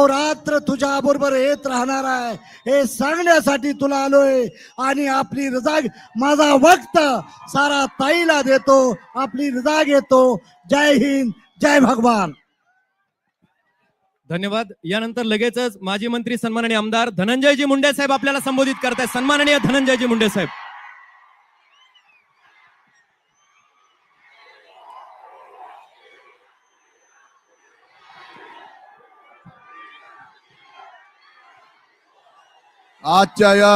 अहोरात्र तुझ्या बरोबर येत राहणार आहे. हे सांगण्यासाठी तुला आलोय. आणि आपली रजा माझा वक्त सारा ताईला देतो. आपली रजा घेतो. जय हिंद. जय भगवान. धन्यवाद. यानंतर लगेचच माजी मंत्री सन्माननीय आमदार धनंजयजी मुंडे साहेब आपल्याला संबोधित करतायत. सन्माननीय धनंजयजी मुंडे साहेब. आजच्या या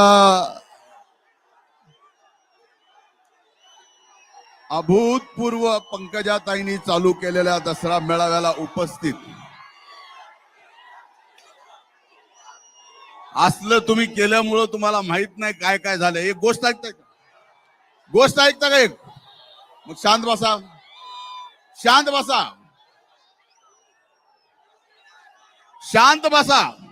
अभूतपूर्व पंकजाताईंनी चालू केलेल्या दसरा मेळाव्याला उपस्थित. असलं तुम्ही केल्यामुळं तुम्हाला माहीत नाही काय काय झालं. एक गोष्ट ऐकताय का? गोष्ट ऐकता का एक? मग शांत बसा. शांत बसा. शांत बसा.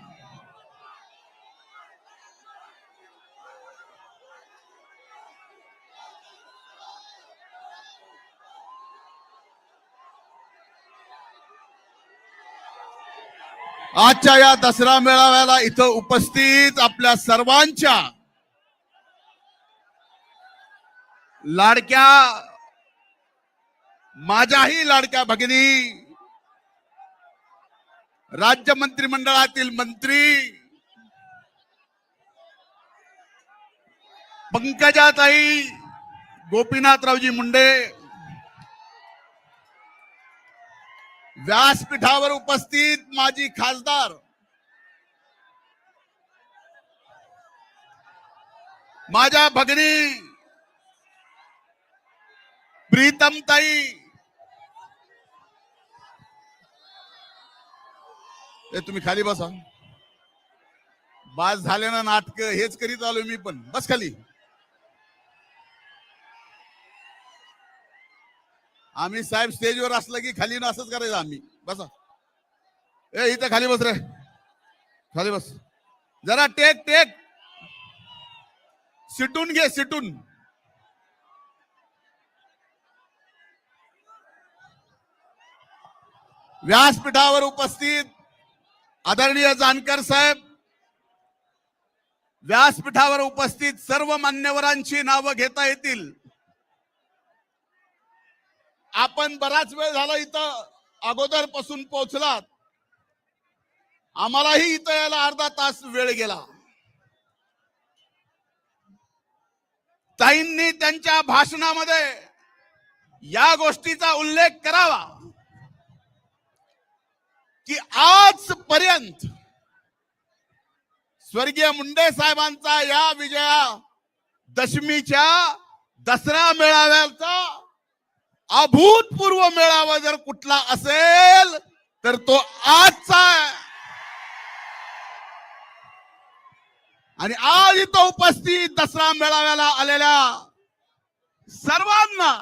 आजच्या या दसरा मेळाव्याला इथं उपस्थित आपल्या सर्वांच्या लाडक्या माझ्याही लाडक्या भगिनी राज्य मंत्रिमंडळातील मंत्री पंकजाताई गोपीनाथरावजी मुंडे व्यासपीठावर उपस्थित माजी खासदार माझ्या भगिनी प्रीतमताई ए तुम्ही खाली बसा. बास झाले ना नाटक हेच करीत आलो मी पण. बस खाली. आम्ही साहेब स्टेजवर असलं की खाली ना असंच करायचं आम्ही. बसा. ए इथं खाली बस रे. खाली बस. जरा टेक टेक. सिटून घे सिटून. व्यासपीठावर उपस्थित आदरणीय जानकर साहेब. व्यासपीठावर उपस्थित सर्व मान्यवरांची नावं घेता येतील. आपण बराच वेळ झाला इथं अगोदरपासून पोहोचलात. आम्हालाही इथं यायला अर्धा तास वेळ गेला. ताईंनी त्यांच्या भाषणामध्ये या गोष्टीचा उल्लेख करावा. की आजपर्यंत स्वर्गीय मुंडे साहेबांचा या विजया दशमीच्या दसरा मेळाव्याचा अभूतपूर्व मेळावा जर कुठला असेल तर तो आजचा आहे. आणि आज इथं उपस्थित दसरा मेळाव्याला आलेल्या सर्वांना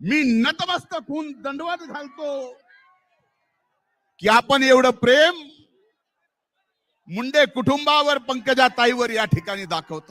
मी नतमस्तक होऊन दंडवत घालतो की आपण एवढं प्रेम मुंडे कुटुंबावर पंकजा ताईवर या ठिकाणी दाखवता.